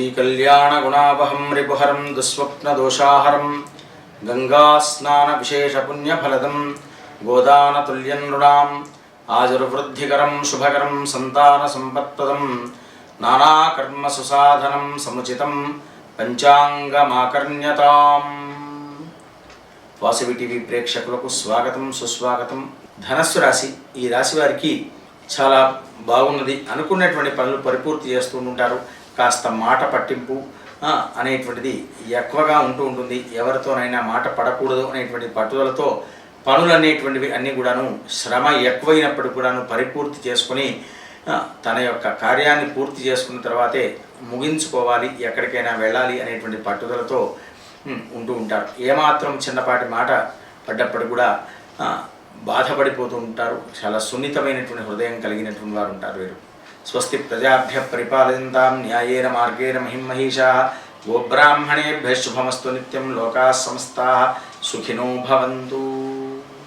శ్రీకళ్యాణగుణావహం రిపుహరం దుస్వప్నదోషాహరం గంగాస్నానవిశేషపుణ్యఫలదం గోదానతుల్యం నృణాం ఆజుర్వృద్ధికరం శుభకరం సంతానసంపత్పదం నానాకర్మసుసాధనం సముచితం పంచాంగమాకర్ణ్యతాం. Vasavi TV ప్రేక్షకులకు స్వాగతం సుస్వాగతం. ధనస్సు రాశి ఈ రాశి వారికి చాలా బాగున్నది అనుకున్నటువంటి పనులు పరిపూర్తి చేస్తూ ఉంటారు. కాస్త మాట పట్టింపు అనేటువంటిది ఎక్కువగా ఉంటూ ఉంటుంది. ఎవరితోనైనా మాట పడకూడదు అనేటువంటి పట్టుదలతో పనులు అనేటువంటివి అన్నీ కూడాను శ్రమ ఎక్కువైనప్పటికీ కూడాను పరిపూర్తి చేసుకొని తన యొక్క కార్యాన్ని పూర్తి చేసుకున్న తర్వాతే ముగించుకోవాలి ఎక్కడికైనా వెళ్ళాలి అనేటువంటి పట్టుదలతో ఉంటూ ఉంటారు. ఏమాత్రం చిన్నపాటి మాట పడ్డప్పుడు కూడా బాధపడిపోతూ ఉంటారు. చాలా సున్నితమైనటువంటి హృదయం కలిగినటువంటి వారు ఉంటారు వీరు. స్వస్తి ప్రజాభ్య పరిపాలయంతాం న్యాయేన మార్గేణ మహిమహీషా గోబ్రాహ్మణేభ్య శుభమస్తు నిత్యం లోకా సంస్థా సుఖినో భవంతు.